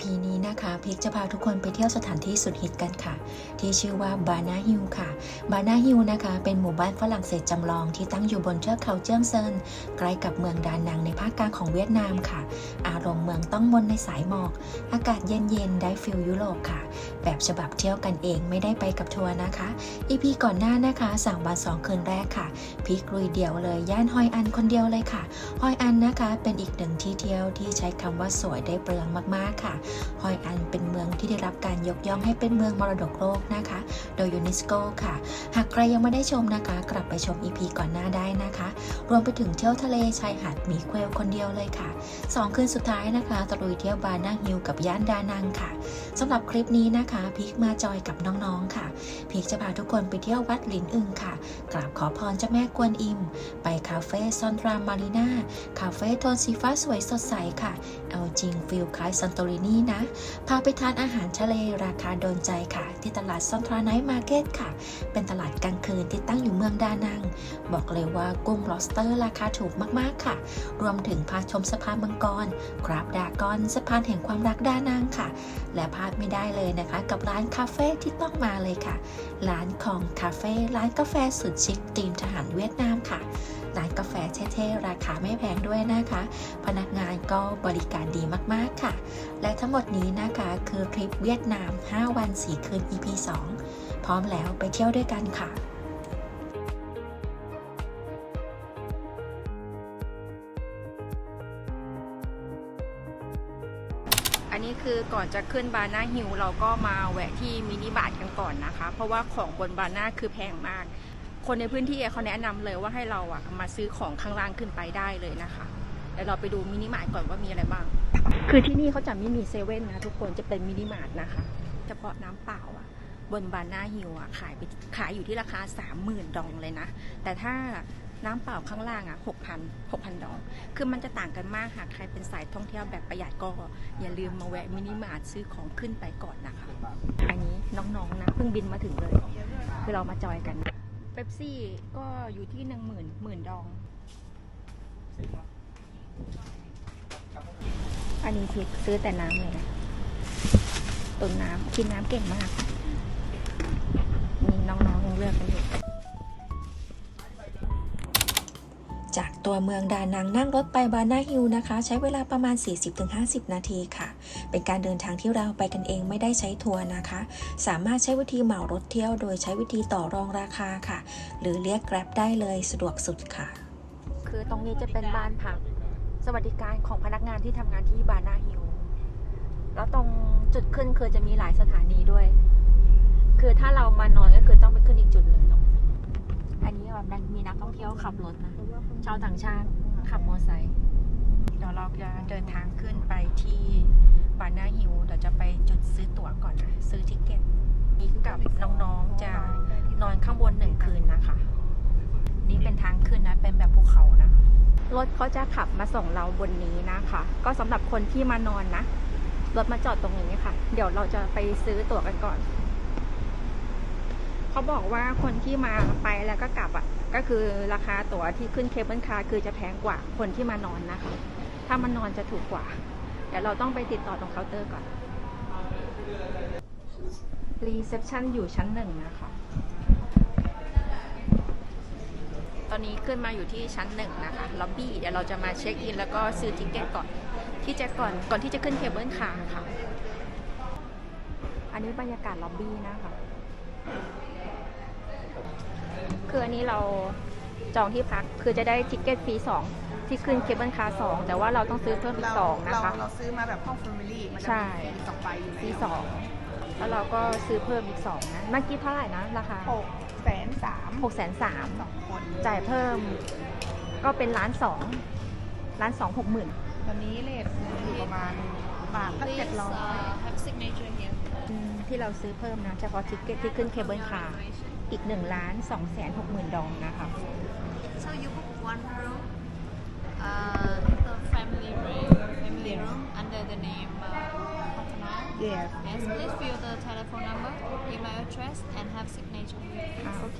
EP นี้ นะคะพิกจะพาทุกคนไปเที่ยวสถานที่สุดฮิตกันค่ะ ที่ชื่อว่าบานาฮิลค่ะบานาฮิลนะคะ เป็นหมู่บ้านฝรั่งเศสจำลองที่ตั้งอยู่บนเทือกเขาเจิ้งเซินใกล้กับเมืองดานังในภาคกลางของเวียดนามค่ะ อารมณ์เมืองต้องมนในสายหมอก อากาศเย็นๆได้ฟิลยุโรปค่ะ แบบฉบับเที่ยวกันเองไม่ได้ไปกับทัวร์นะคะ EP ก่อนหน้านะคะสั่งวันสองคืนแรกค่ะพิกลุยเดี่ยวเลยย่านฮอยอันคนเดียวเลยค่ะฮอยอันนะคะเป็นอีกหนึ่งที่เที่ยวที่ใช้คำว่าสวยได้เปลืองมากๆค่ะฮอยอันเป็นเมืองที่ได้รับการยกย่องให้เป็นเมืองมรดกโลกนะคะ โดยยูเนสโกค่ะ หากใครยังไม่ได้ชมนะคะ กลับไปชม EP ก่อนหน้าได้นะคะ รวมไปถึงเที่ยวทะเลชายหาดมีเควลคนเดียวเลยค่ะสองคืนสุดท้ายนะคะตะลุยเที่ยวบานาฮิลกับย่านดานังค่ะสำหรับคลิปนี้นะคะพีคมาจอยกับน้องๆค่ะพีคจะพาทุกคนไปเที่ยววัดหลินอึงค่ะกราบขอพรเจ้าแม่กวนอิม ไปคาเฟ่ซอนรามารีนาคาเฟ่โทนสีฟ้าสวยสดใสค่ะเอาจริงฟิลคล้ายซันโตรินีนะพาไปทานอาหารทะเลราคาโดนใจค่ะ ที่ตลาดซอนทราไนท์มาร์เก็ตค่ะ เป็นตลาดกลางคืนที่ตั้งอยู่เมืองดานัง บอกเลยว่ากุ้งลอสเตอร์ราคาถูกมากๆค่ะ รวมถึงพาชมสะพานมังกรกราบดากอนสะพานแห่งความรักดานังค่ะ และพลาดไม่ได้เลยนะคะ กับร้านคาเฟ่ที่ต้องมาเลยค่ะ ร้านของคาเฟ่ร้านกาแฟสุดชิคธีมทหารเวียดนามค่ะ ร้านกาแฟเท่ๆ ราคาไม่แพงด้วยนะคะ พนักงานก็บริการดีมากๆค่ะ และทั้งหมดนี้นะคะคือทริปเวียดนาม 5 วัน 4 คืน EP 2 พร้อมแล้วไปเที่ยวด้วยกันค่ะอันนี้คือก่อนจะขึ้นบาน่าฮิลเราก็มาแวะที่มินิบาร์กันก่อนนะคะ เพราะว่าของบนบาน่าคือแพงมาก คนในพื้นที่เขาแนะนำเลยว่าให้เราอะมาซื้อของข้างล่างขึ้นไปได้เลยนะคะเดี๋ยวเราไปดูมินิมาร์ทก่อนว่ามีอะไรบ้าง คือที่นี่เขาจะไม่มีเซเว่นนะทุกคนจะเป็นมินิมาร์ทนะคะ เฉพาะน้ำเปล่าอะบนบาน่าฮิลอะขายไปขายอยู่ที่ราคา 30,000 ดองเลยนะ แต่ถ้าน้ำเปล่าข้างล่างอะ6,000 6,000 ดอง คือมันจะต่างกันมากหากใครเป็นสายท่องเที่ยวแบบประหยัดก็ อย่าลืมมาแวะมินิมาร์ทซื้อของขึ้นไปก่อนนะคะ อันนี้น้องๆนะเพิ่งบินมาถึงเลย คือเรามาจอยกัน ป๊ปซี่ก็อยู่ที่หนึ่งหมื่นหมื่นดอง อันนี้พิกซื้อแต่น้ำเลยนะตุนน้ำกินน้ำเก่งมากนี่น้องๆยังเลือกกันอยู่ จากตัวเมืองดานังนั่งรถไปบานาฮิลนะคะ ใช้เวลาประมาณ 40-50 นาทีค่ะ เป็นการเดินทางที่เราไปกันเองไม่ได้ใช้ทัวร์นะคะ สามารถใช้วิธีเหมารถเที่ยวโดยใช้วิธีต่อรองราคาค่ะ หรือเรียก Grab ได้เลยสะดวกสุดค่ะ คือตรงนี้จะเป็นบ้านพัก สวัสดิการของพนักงานที่ทำงานที่บานาฮิลแล้วตรงจุดขึ้นคือจะมีหลายสถานีด้วย คือถ้าเรามานอนก็คือต้องไปขึ้นอีกจุดหนึ่งอันนี้แบบมีนักท่องเที่ยวขับรถนะชาวต่างชาติขับมอเตอร์ไซค์ เดี๋ยวเราจะเดินทางขึ้นไปที่บานาฮิลเดี๋ยวจะไปจุดซื้อตั๋วก่อนนะซื้อทิเก็ตนี่กับน้องๆจะนอนข้างบนหนึ่งคืนนะคะ นี่เป็นทางขึ้นนะเป็นแบบภูเขานะรถเขาจะขับมาส่งเราบนนี้นะคะ ก็สำหรับคนที่มานอนนะรถมาจอดตรงนี้ค่ะ เดี๋ยวเราจะไปซื้อตั๋วกันก่อน เขาบอกว่าคนที่มาไปแล้วก็กลับอะ ก็คือราคาตั๋วที่ขึ้นเคเบิลคาร์คือจะแพงกว่าคนที่มานอนนะคะ ถ้ามานนอนจะถูกกว่า เดี๋ยวเราต้องไปติดต่อตรงเคาน์เตอร์ก่อนรีเซพชันอยู่ชั้นหนึ่งนะคะ ตอนนี้ขึ้นมาอยู่ที่ชั้นหนึ่งนะคะล็อบบี้เดี๋ยวเราจะมาเช็คอินแล้วก็ซื้อทิเกตก่อน ที่จะก่อนก่อนที่จะขึ้นเคเบิลคาร์ค่ะ อันนี้บรรยากาศล็อบบี้นะคะคืออันนี้เราจองที่พักคือจะได้ทิเกตฟรีสอง ที่ขึ้นเคเบิลคาร์สองแต่ว่าเราต้องซื้อเพิ่มอีกสองนะคะ เราเราซื้อมาแบบห้องแฟมิลี่มันจะใช่มีสองใบอยู่ฟรีสองแล้วเราก็ซื้อเพิ่มอีกสองนะเมื่อกี้เท่าไหร่นะราคาหกแสนสามหกแสนสามสองคนจ่ายเพิ่มก็เป็นล้านสองล้านสองหกหมื่นตอนนี้เลทอยู่ประมาณบาทก็เจ็ดร้อย have signature here. ที่เราซื้อเพิ่มนะเฉพาะทิกเก็ตที่ขึ้นเคเบิลคาร์อีก1ล้าน2แสน6หมื่นดองนะคะ So you book one room, uh, the family room, family room under the name uh, Patna. เย Yes, please fill the telephone number, email address, and have signature here. อ่าโอเค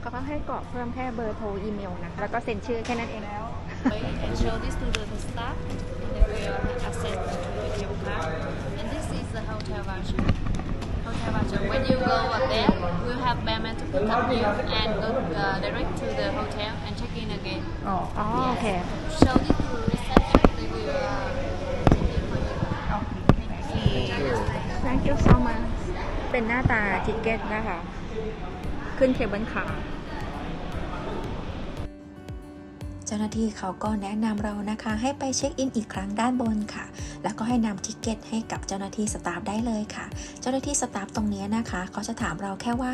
เขาก็ให้กรอกเพิ่มแค่เบอร์โทรอีเมลนะ แล้วก็เซ็นชื่อแค่นั้นเอง แล้ว and show this to the staff. And they will access to your card. And this is the hotel voucher. Hotel voucher. When you go up there, we'll have barman to pick up you and go uh, direct to the hotel and check in again. อ๋ออ๋อโอเค Show this to reception. They will uh, check in for you. โอเค thank you so much เป็นหน้าตาทิเก็ตนะคะ ขึ้นเคเบิลคาร์ จ้าหน้าที่เขาก็แนะนำเรานะคะ ให้ไปเช็คอินอีกครั้งด้านบนค่ะ แล้วก็ให้นำทิเก็ตให้กับเจ้าหน้าที่สตาฟได้เลยค่ะ เจ้าหน้าที่สตาฟตรงนี้นะคะเขาจะถามเราแค่ว่า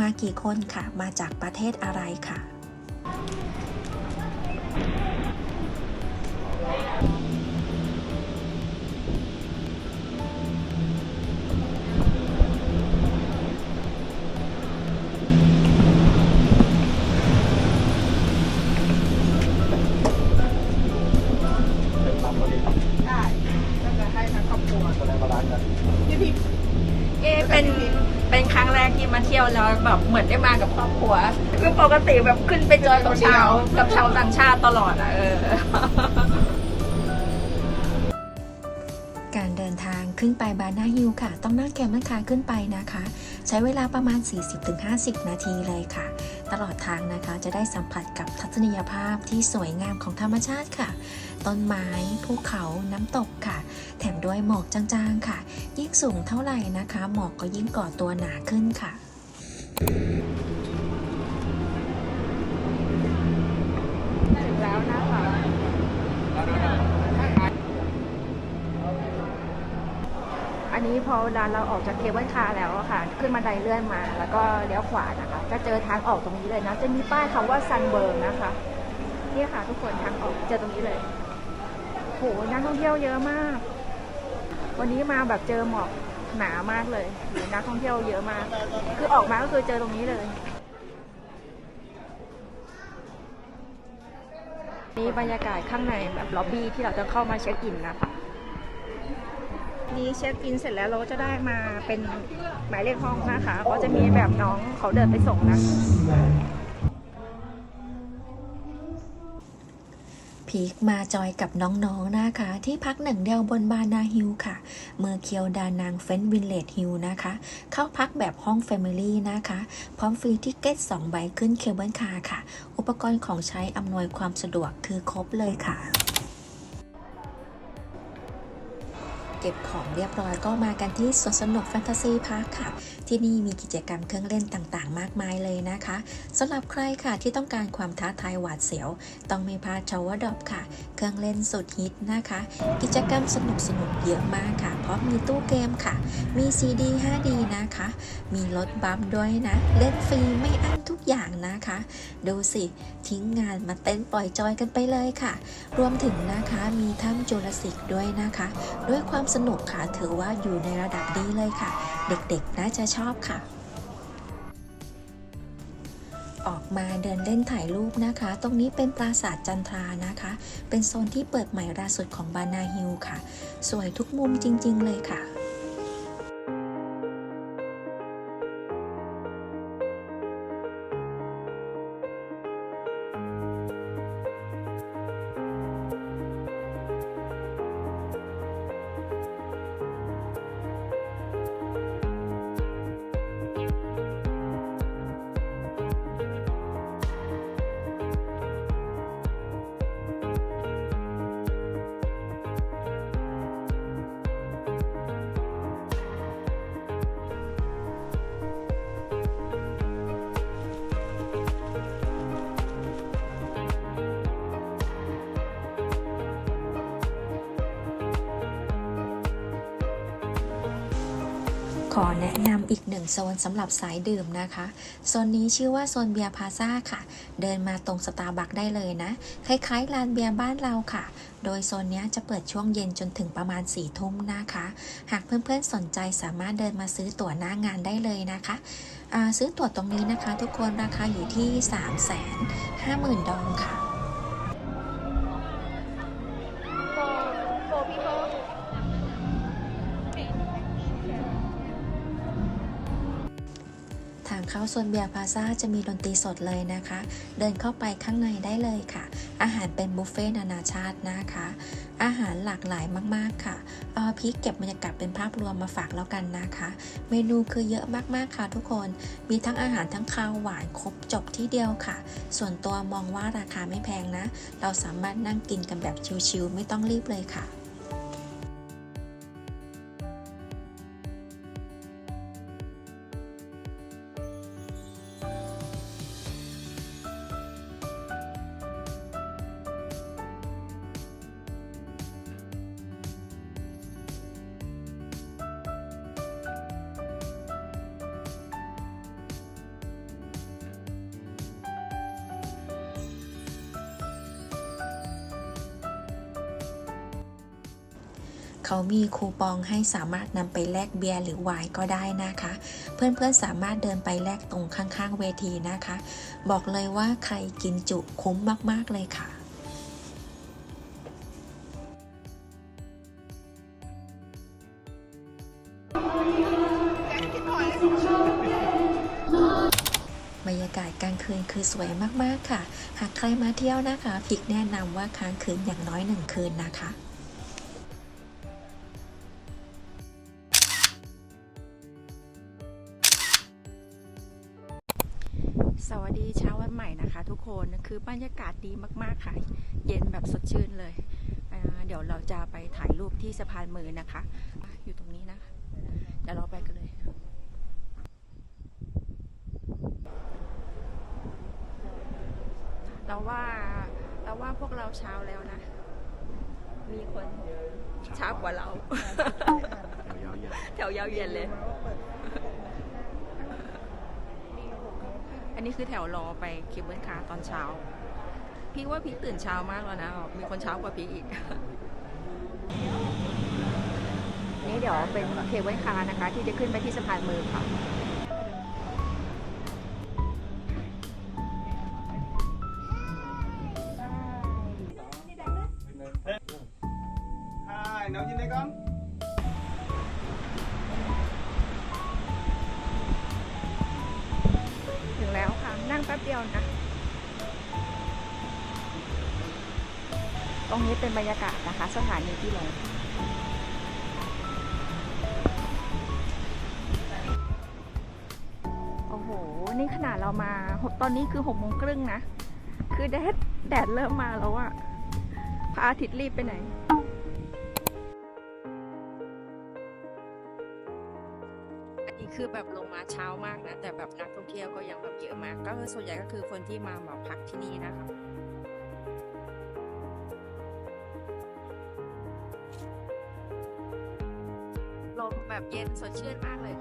มากี่คนค่ะ มาจากประเทศอะไรค่ะ มาเที่ยวแล้วแบบเหมือนได้มากับครอบครัว คือปกติแบบขึ้นไปเจอกับชาวกับชาวต่างชาติตลอดอะเออการเดินทางขึ้นไปบานาฮิลค่ะ ต้องนั่งแคมปิลคาขึ้นไปนะคะ ใช้เวลาประมาณ 40-50 นาทีเลยค่ะ ตลอดทางนะคะจะได้สัมผัสกับทัศนียภาพที่สวยงามของธรรมชาติค่ะ ต้นไม้ภูเขาน้ำตกค่ะ แถมด้วยหมอกจางๆค่ะ ยิ่งสูงเท่าไหร่นะคะ หมอกก็ยิ่งก่อตัวหนาขึ้นค่ะ อันนี้พอเวลาเราออกจากเคเบิลคาร์แล้วอะค่ะ ขึ้นบันไดเลื่อนมา แล้วก็เลี้ยวขวานะคะ จะเจอทางออกตรงนี้เลยนะ จะมีป้ายคำว่าซันเบิร์นะคะนี่ค่ะ ทุกคนทางออกเจอตรงนี้เลยโหนักท่องเที่ยวเยอะมาก วันนี้มาแบบเจอหมอก หนามากเลยหรือนักท่องเที่ยวเยอะมาก คือออกมาก็คือเจอตรงนี้เลย นี่บรรยากาศข้างในแบบล็อบบี้ที่เราจะเข้ามาเช็คอินนะคะนี่เช็คอินเสร็จแล้วเราจะได้มาเป็นหมายเลขห้องนะคะ ก็จะมีแบบน้องเขาเดินไปส่งนะ พีคมาจอยกับน้องๆนะคะ ที่พักหนึ่งเดียวบนบานาฮิลค่ะ เมื่อเคียวดานางเฟนวินเลดฮิลนะคะ เข้าพักแบบห้องแฟมิลี่นะคะ พร้อมฟรีทิเก็ต2ใบขึ้นเคเบิลคาร์ค่ะ อุปกรณ์ของใช้อำนวยความสะดวกคือครบเลยค่ะ เก็บของเรียบร้อยก็มากันที่สวนสนุกแฟนตาซีพาร์คค่ะ ที่นี่มีกิจกรรมเครื่องเล่นต่างๆ มากมายเลยนะคะสำหรับใครค่ะที่ต้องการความท้าทายหวาดเสียว ต้องไม่พลาดชาวดอปค่ะ เครื่องเล่นสุดฮิตนะคะ กิจกรรมสนุกสนุกเยอะมากค่ะ เพราะมีตู้เกมค่ะ มีซีดี 5D นะคะ มีรถบัมป์ด้วยนะ เล่นฟรีไม่อั้นทุกอย่างนะคะ ดูสิทิ้งงานมาเต้นปล่อยจอยกันไปเลยค่ะ รวมถึงนะคะมีถ้ำจูราสิกด้วยนะคะ ด้วยความสนุกค่ะ ถือว่าอยู่ในระดับดีเลยค่ะ เด็กๆน่าจะชอบค่ะ ออกมาเดินเล่นถ่ายรูปนะคะ ตรงนี้เป็นปราสาทจันทรานะคะ เป็นโซนที่เปิดใหม่ล่าสุดของบานาฮิลค่ะ สวยทุกมุมจริง ๆ เลยค่ะ นะนำอีกหนึ่งโซนสำหรับสายดื่มนะคะ โซนนี้ชื่อว่าโซนเบียร์พาซาค่ะ เดินมาตรงสตาร์บัคได้เลยนะ คล้ายๆร้านเบียร์บ้านเราค่ะ โดยโซนนี้จะเปิดช่วงเย็นจนถึงประมาณ4ี่ทุ่มนะคะ หากเพื่อนๆสนใจสามารถเดินมาซื้อตั๋วหน้างานได้เลยนะคะซื้อตั๋วตรงนี้นะคะ ทุกคนราคาอยู่ที่ 3 5 0 0 0 0ดองค่ะ ส่วนเบียร์พาซาจะมีดนตรีสดเลยนะคะ เดินเข้าไปข้างในได้เลยค่ะ อาหารเป็นบุฟเฟ่ต์นานาชาตินะคะ อาหารหลากหลายมากๆค่ะเอาพีคเก็บบรรยากาศเป็นภาพรวมมาฝากแล้วกันนะคะ เมนูคือเยอะมากๆค่ะทุกคน มีทั้งอาหารทั้งคาวหวานครบจบที่เดียวค่ะ ส่วนตัวมองว่าราคาไม่แพงนะ เราสามารถนั่งกินกันแบบชิลๆไม่ต้องรีบเลยค่ะ เขามีคูปองให้สามารถนำไปแลกเบียร์หรือไวน์ก็ได้นะคะ เพื่อนๆสามารถเดินไปแลกตรงข้างๆ เวทีนะคะ บอกเลยว่าใครกินจุคุ้มมากๆเลยค่ะบรรยากาศกลางคืนคือสวยมาก ๆ ค่ะ หากใครมาเที่ยวนะคะ พิกแนะนำว่าค้างคืนอย่างน้อยหนึ่งคืนนะคะ วัสดีเช้าวันใหม่นะคะ ทุกคนคือบรรยากาศดีมากๆค่ะ เย็นแบบสดชื่นเลยอ่าเดี๋ยวเราจะไปถ่ายรูปที่สะพานมือนะคะอะอยู่ตรงนี้นะคะเดี๋ยวเราไปกันเลย เราว่าเราว่าพวกเราเช้าแล้วนะ มีคนเช้ากว่าเรา แถวยาวเหยียดเลย อันนี้คือแถวรอไปเคเบิลคาร์ตอนเช้า พี่ว่าพี่ตื่นเช้ามากแล้วนะ มีคนเช้ากว่าพี่อีก นี่เดี๋ยวเป็นเคเบิลคาร์นะคะ ที่จะขึ้นไปที่สะพานมือค่ะ รงนี้เป็นบรรยากาศนะคะ สถานีที่ลงโอ้โห นี่ขนาดเรามาตอนนี้คือหกโมงครึ่งนะ คือแดดแดดเริ่มมาแล้วอะพระอาทิตย์รีบไปไหนอันนี้คือแบบลงมาเช้ามากนะ แต่แบบนักท่องเที่ยวก็ยังแบบเยอะมาก ก็คือส่วนใหญ่ก็คือคนที่มาแบบพักที่นี่นะคะ มแบบเย็นสดชื่นมากเลย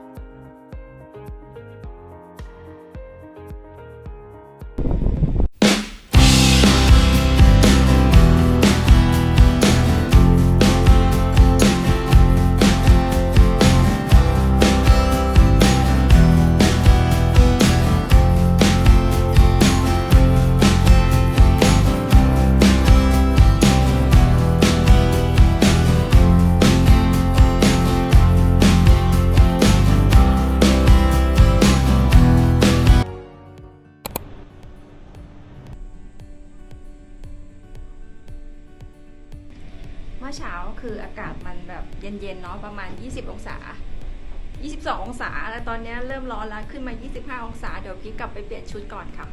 ตอนนี้เริ่มร้อนแล้วขึ้นมา 25 องศา เดี๋ยวพี่กลับไปเปลี่ยนชุดก่อนค่ะ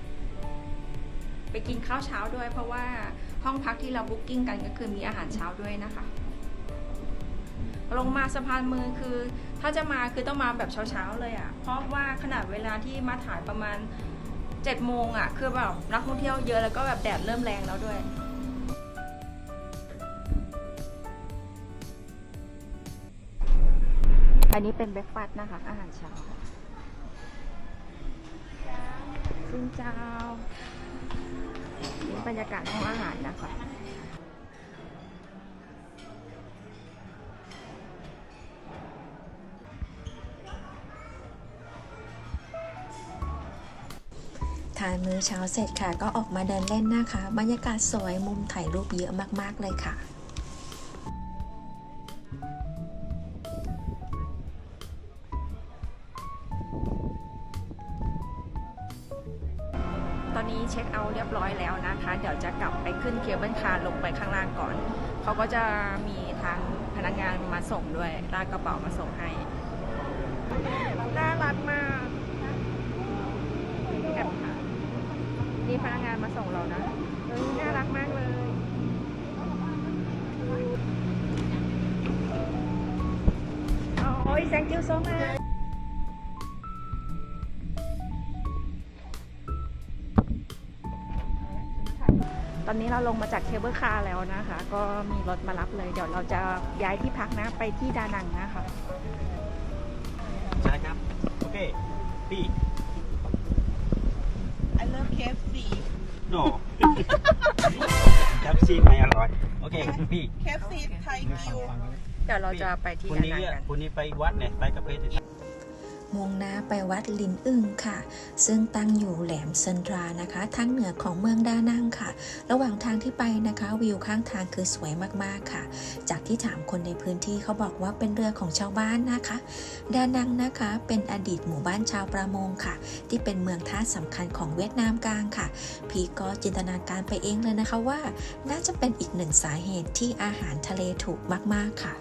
ไปกินข้าวเช้าด้วย เพราะว่าห้องพักที่เราบุ๊กกิ้งกันก็คือมีอาหารเช้าด้วยนะคะ ลงมาสะพานมือคือ ถ้าจะมาคือต้องมาแบบเช้าๆเลยอะ่ะ เพราะว่าขนาดเวลาที่มาถ่ายประมาณ7โมงอะ่ะ คือแบบนักท่องเที่ยวเยอะแล้วก็แบบแดดเริ่มแรงแล้วด้วย อันนี้เป็นเบรกฟาสต์นะคะ อาหารเช้าซึ่งเจ้านี่บรรยากาศห้องอาหารนะคะทานมื้อเช้าเสร็จค่ะ ก็ออกมาเดินเล่นนะคะ บรรยากาศสวยมุมถ่ายรูปเยอะมาก ๆ เลยค่ะ รียบร้อยแล้วนะคะ เดี๋ยวจะกลับไปขึ้นเคเบิลคาร์ลงไปข้างล่างก่อน เขาก็จะมีทางพนักงานมาส่งด้วยลากกระเป๋ามาส่งให้ น่ารักมากแอบค่ะนี่พนักงานมาส่งเรานะเฮ้ยน่ารักมากเลยโอ้ย thank you so much เราลงมาจากเคเบิลคาร์แล้วนะคะ ก็มีรถมารับเลย เดี๋ยวเราจะย้ายที่พักนะไปที่ดานังนะคะใช่ครับ โอเคพี่ I love KFC no จับซีไม่อร่อย โอเคพี่ KFC ไทยกิว เดี๋ยวเราจะไปที่คุณดานี้นังกันคุณนี้ไปวัดเนี่ย ไปกับเพื่อน มุ่งหน้าไปวัดลินอึงค่ะ ซึ่งตั้งอยู่แหลมเซนทรานะคะ ทางเหนือของเมืองดานังค่ะ ระหว่างทางที่ไปนะคะ วิวข้างทางคือสวยมากๆค่ะ จากที่ถามคนในพื้นที่เขาบอกว่าเป็นเรือของชาวบ้านนะคะ ดานังนะคะเป็นอดีตหมู่บ้านชาวประมงค่ะ ที่เป็นเมืองท่าสำคัญของเวียดนามกลางค่ะ พีก็จินตนาการไปเองเลยนะคะว่า น่าจะเป็นอีกหนึ่งสาเหตุที่อาหารทะเลถูกมากๆค่ะ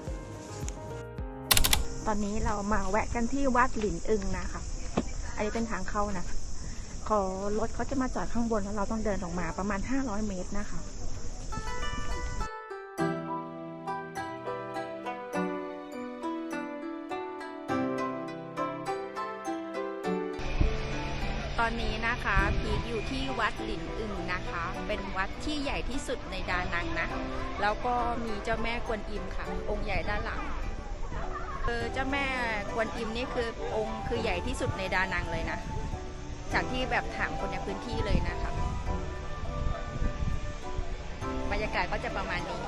ตอนนี้เรามาแวะกันที่วัดหลินอึงนะคะอันนี้เป็นทางเข้านะขอรถเขาจะมาจอดข้างบนแล้วเราต้องเดินออกมาประมาณ 500 เมตรนะคะตอนนี้นะคะพีคอยู่ที่วัดหลินอึงนะคะ เป็นวัดที่ใหญ่ที่สุดในดานังนะ แล้วก็มีเจ้าแม่กวนอิมค่ะ องค์ใหญ่ด้านหลัง คือเจ้าแม่กวนอิมนี่คือองค์คือใหญ่ที่สุดในดานังเลยนะ จากที่แบบถามคนในพื้นที่เลยนะคะบรรยากาศก็จะประมาณนี้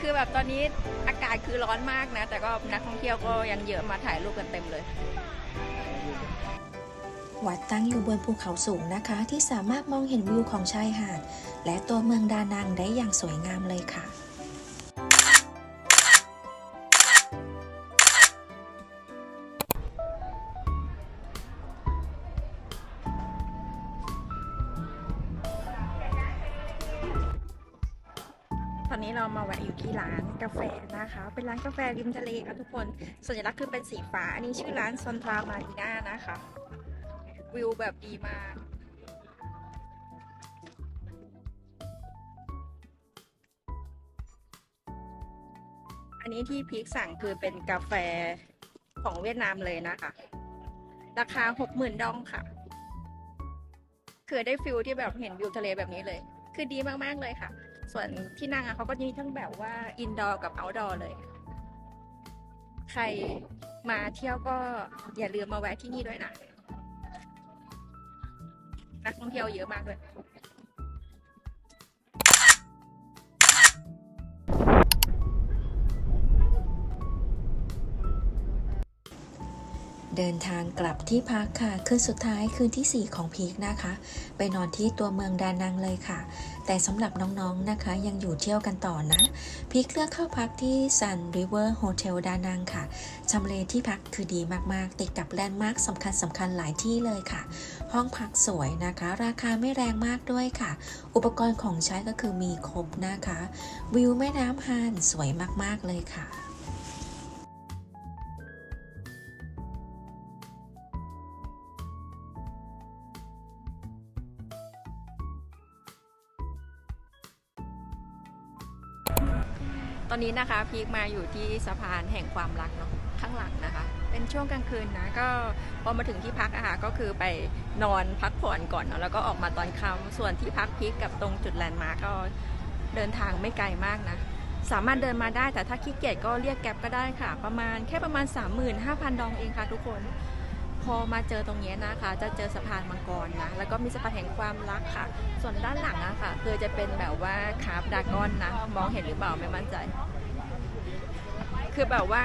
คือแบบตอนนี้อากาศคือร้อนมากนะ แต่ก็นักท่องเที่ยวก็ยังเยอะมาถ่ายรูปกันเต็มเลยวัดตั้งอยู่บนภูเขาสูงนะคะ ที่สามารถมองเห็นวิวของชายหาด และตัวเมืองดานังได้อย่างสวยงามเลยค่ะ อนนี้เรามาแวะอยู่ที่ร้านกาแฟนะคะ เป็นร้านกาแฟริมทะเลค่ะทุกคนสัญลักษณ์คือเป็นสีฟ้า อันนี้ชื่อร้านซอนทรามารีน่านะคะ วิวแบบดีมากอันนี้ที่พีคสั่งคือเป็นกาแฟของเวียดนามเลยนะคะ ราคาหกหมื่นดองค่ะ คือได้ฟิลที่แบบเห็นวิวทะเลแบบนี้เลย คือดีมาก ๆ เลยค่ะ ส่วนที่นั่งอะเขาก็มีทั้งแบบว่าอินดอร์กับเอาท์ดอร์เลย ใครมาเที่ยวก็อย่าลืมมาแวะที่นี่ด้วยนะ นักท่องเที่ยวเยอะมากเลย เดินทางกลับที่พักค่ะ คืนสุดท้ายคืนที่ 4 ของพีคนะคะ ไปนอนที่ตัวเมืองดานังเลยค่ะ แต่สำหรับน้องๆนะคะยังอยู่เที่ยวกันต่อนะ พีคเลือกเข้าพักที่ Sun River Hotel ดานังค่ะทำเลที่พักคือดีมากๆ ติดกับแลนด์มาร์คสำคัญสำคัญหลายที่เลยค่ะ ห้องพักสวยนะคะ ราคาไม่แรงมากด้วยค่ะ อุปกรณ์ของใช้ก็คือมีครบนะคะ วิวแม่น้ำฮานสวยมากๆเลยค่ะ ตอนนี้นะคะพีคมาอยู่ที่สะพานแห่งความรักเนาะข้างหลังนะคะ เป็นช่วงกลางคืนนะก็พอมาถึงที่พักอะค่ะก็คือไปนอนพักผ่อนก่อนเนาะแล้วก็ออกมาตอนค่ำส่วนที่พักพีคกับตรงจุดแลนด์มาร์กก็เดินทางไม่ไกลมากนะสามารถเดินมาได้แต่ถ้าขี้เกียจก็เรียกแก๊ปก็ได้ค่ะ ประมาณแค่ประมาณ 35,000 ดองเองค่ะทุกคน พอมาเจอตรงนี้นะคะ จะเจอสะพานมังกรนะ แล้วก็มีสะพานแห่งความรักค่ะ ส่วนด้านหลังอะค่ะคือจะเป็นแบบว่าคาบดากอนนะ มองเห็นหรือเปล่าไม่มั่นใจ คือแบบว่า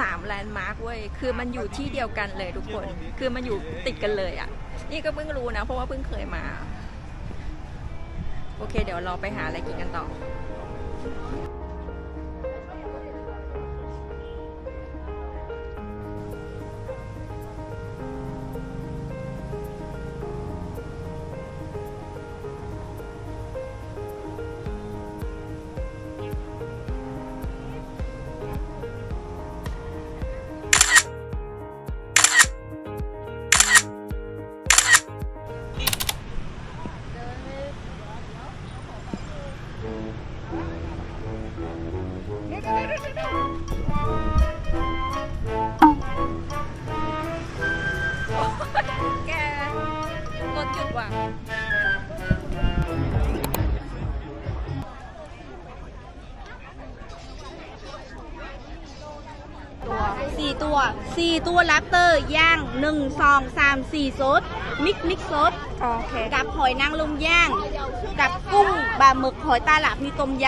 สามแลนด์มาร์กเว้ย คือมันอยู่ที่เดียวกันเลยทุกคน คือมันอยู่ติดกันเลยอะนี่ก็เพิ่งรู้นะ เพราะว่าเพิ่งเคยมา โอเค เดี๋ยวเราไปหาอะไรกินกันต่อ ตัวแรปเตอร์ย่างหนึ่งสองสามสี่ซดมิกมิกซดโอเคกับหอยนางรมย่าง กับกุ้งบะหมึกหอยตาหลับมีต้มย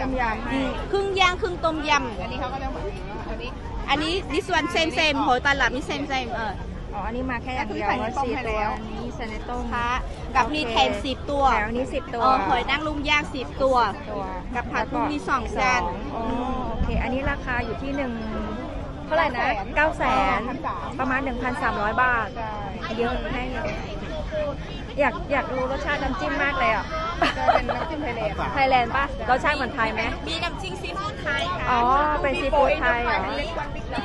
ต้มยำำอืมครึ่งย่างครึ่งต้มยอันนี้เขาก็จะเหมือนอันนี้ำอันนี้ this one same same หอยตาหลับนี่ same same เอออ๋อ อันนี้มาแค่อย่างเดียวก็คือใส่ในต้มสี่ให้ตัแล้ววอันนี้ใส่ในต้มค่ะกับมีแถมสิบตัวแถวนี้สิบตัวเออหอยนางรมย่างสิบตัวตัวกับผักบุ้งมีสองสจาอนงอ๋อโอเค อันนี้ราคาอยู่ที่หนึ่ง เท่าไหร่นะเก้าแสนประมาณ 1,300 บาทใช่เยอะให้เยอะอยากอยากรู้รสชาติน้ำจิ้มมากเลยอะจะเป็นน้ำจิ้มไทยแลนด์ไทยแลนด์ป่ะรสชาติเหมือนไทยไหมมีน้ำจิ้มซีฟู้ดไทยค่ะอ๋อเป็นซีฟู้ดไทยเหรอมีกุ้งผู้ใหญ่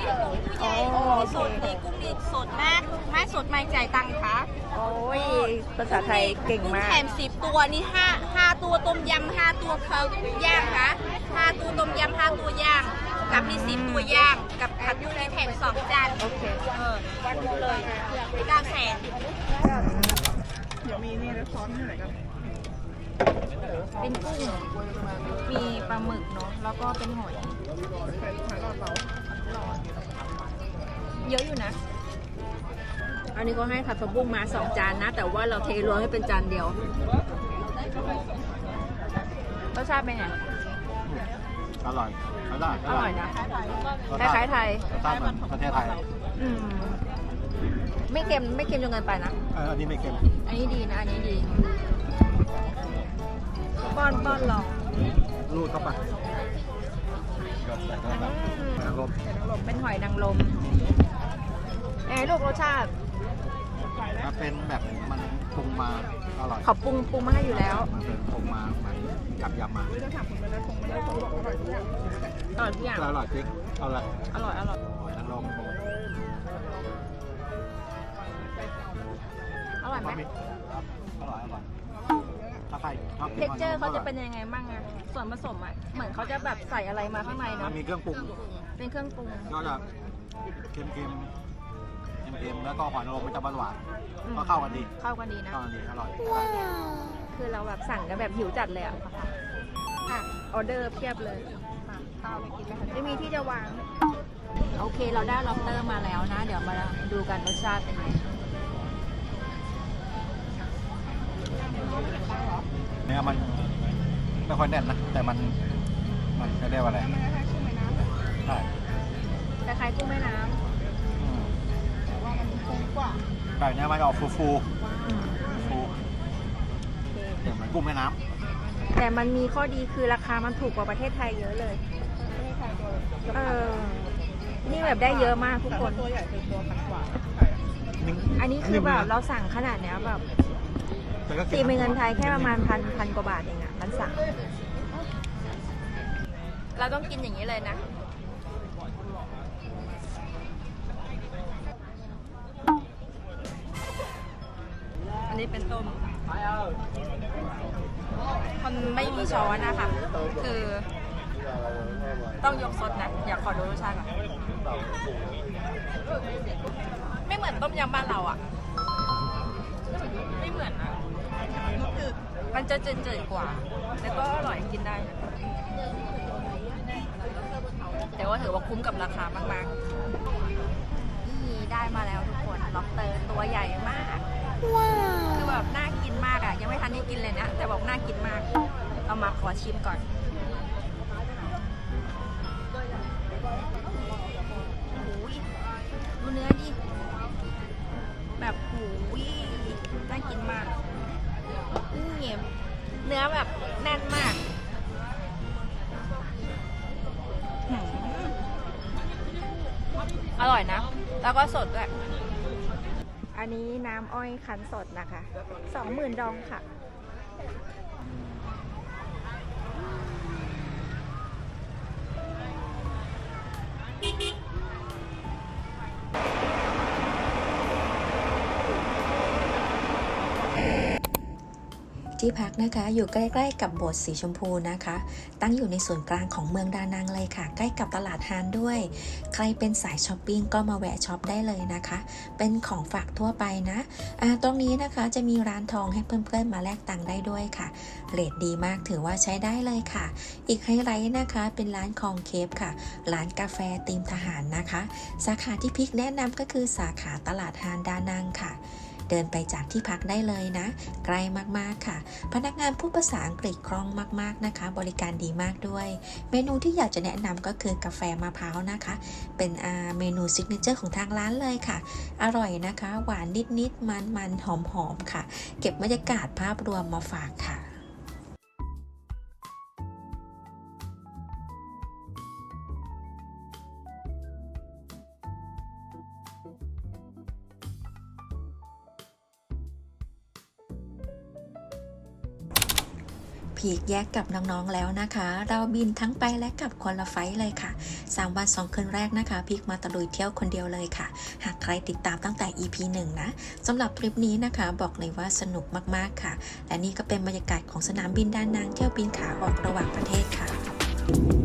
อ๋อมีสดมีกุ้งมีสดมากไม่สดไม่จ่ายตังค์ค่ะโอ้ยภาษาไทยเก่งกุ้งมากแถมสิบตัวนี่ห้าห้าตัวต้มยำห้าตัวเขาย่างค่ะห้าตัวต้มยำห้าตัวย่าง กับมีสิบตัวย่างกับผัดยูในแถมสองจานโอเคเออวันดูเลยเก้าแสนเดี๋ยวมีนี่แล้วซ้อนให้หน่อยกันเป็นกุ้ง มีปลาหมึกเนาะ แล้วก็เป็นหอยเป็นหอยหลอดเปล่าเยอะอยู่นะ อันนี้ก็ให้ผัดผักบุ้งมาสองจานนะ แต่ว่าเราเทรวมให้เป็นจานเดียวรสชาติเป็นไง อร่อยอร่อยอร่อยนะรสคชาล้ายติๆไทยรสชาติเหมือนประเทศไทยอืมไม่เค็มไม่เค็มจนเกินไปนะเอออันนี้ไม่เค็มอันนี้ดีนะอันนี้ดีป้อนป้อนลองรูดเข้าไปหยดใส่เข้าไปน้ำลมเป็นหอยนางรมเอ้ลูกรสชาติถ้าเป็นแบบมันปรุงมาอร่อยเขาปรุงปรุงมาให้อยู่แล้วมันเป็นปรุงมาเหมือน กับยำมาจะถามผมไปแล้วคงไม่ได้เขาบอกอร่อยทุกอย่างอร่อยทุกอย่างอร่อยจริงเอาละอร่อยอร่อยหอยนางรมอร่อยไหมอร่อยอร่อยถ้าใครชอบกินเท็กหอยเจอร์นเขางรจะมเป็นยังไงบ้างอะส่วนผสมอะเหมือนเขาจะแบบใส่อะไรมาข้างในมัเนาะนมีเครื่องปรุงเป็นเครื่องปรุงก็จะเค็มๆเค็มๆเค็มๆแล้วก็หอยนางรมมันจะหวานอืมๆก็เข้ากันดี เข้ากันดีนะเข้ากันดีอร่อย คือเราแบบสั่งกันแบบหิวจัดเลยอะอะออเดอร์เพียบเลยข้าวไม่กินไหมคะไม่มีที่จะวาง โอเคเราได้ล็อบสเตอร์มาแล้วนะ เดี๋ยวมาดูกันรสชาติเป็นไงเนื้อมันไม่ค่อยแน่นนะ แต่มันมันไม่ได้ว่าอะไรมันคล้ายๆกุ้งแม่น้ำแต่ใช่คล้ายๆกุ้งแม่น้อืมแต่ว่ามันคงกว่าไก่เนี้ยมันจะออกฟูฟูำอืม ฟู โอเค เดี๋ยวเหมือน กุ้งแม่น้แต่มันมีข้อดีคือราคามันถูกกว่าประเทศไทยเยอะเลยไม่ได้ทานตัวเออนี่แบบได้เยอะมากทุกแต่คว่านตัวใหญ่คือตัวพันกว่าใช่อะำนิ่งอันนี้คือแบบเราสั่งขนาดเนี้ยแบบแต่ก็ตีเป็นเงินไทยแค่ประมาณพันพันกว่าบาทเองอะพันสามเราต้องกินอย่างนี้เลยนะอันนี้เป็นต้ม มัน ไม่มีช้อนนะคะคือ ต้องยกซดนะ อยากขอดูรสชาติก่อนไม่เหมือนต้มยำบ้านเราอะไม่เหมือนนะคือมันจะจืดๆกว่า แล้วก็อร่อยกินได้แต่ว่าถือว่าคุ้มกับราคามากๆนี่ได้มาแล้วทุกคนล็อบเตอร์ตัวใหญ่มาก คือแบบน่ากินมากอะ ยังไม่ทันได้กินเลยนะ แต่บอกน่ากินมาก เอามาขอชิมก่อน โอ้ยดูเนื้อดิ แบบโอ้ยน่ากินมากนี่เนื้อแบบแน่นมากอร่อยนะ แล้วก็สดด้วย อันนี้น้ำอ้อยคั้นสดนะคะ สองหมื่นดองค่ะ ที่พักนะคะ อยู่ใกล้ๆกับโบสถ์สีชมพูนะคะ ตั้งอยู่ในส่วนกลางของเมืองดานังเลยค่ะ ใกล้กับตลาดฮานด้วย ใครเป็นสายช้อปปิ้งก็มาแวะช็อปได้เลยนะคะ เป็นของฝากทั่วไปนะอ่าตรงนี้นะคะจะมีร้านทองให้เพื่อนๆมาแลกตังค์ได้ด้วยค่ะเรทดีมากถือว่าใช้ได้เลยค่ะ อีกไฮไลท์นะคะเป็นร้านคองเคฟค่ะ ร้านกาแฟตีมทหารนะคะ สาขาที่พิกแนะนำก็คือสาขาตลาดฮานดานังค่ะ เดินไปจากที่พักได้เลยนะ ใกล้มากๆค่ะ พนักงานพูดภาษาอังกฤษคล่องมากๆนะคะ บริการดีมากด้วย เมนูที่อยากจะแนะนำก็คือกาแฟมะพร้าวนะคะ เป็นเมนูซิกเนเจอร์ของทางร้านเลยค่ะ อร่อยนะคะ หวานนิดๆมันๆหอมๆค่ะ เก็บบรรยากาศภาพรวมมาฝากค่ะ พีกแยกกับน้องๆแล้วนะคะ เราบินทั้งไปและกลับคนละไฟล์เลยค่ะ 3 วัน 2 คืนแรกนะคะ พีกมาตะลุยเที่ยวคนเดียวเลยค่ะ หากใครติดตามตั้งแต่ EP 1 นะสำหรับทริปนี้นะคะ บอกเลยว่าสนุกมากๆค่ะ และนี่ก็เป็นบรรยากาศของสนามบินด้านนางเที่ยวบินขาออกระหว่างประเทศค่ะถึ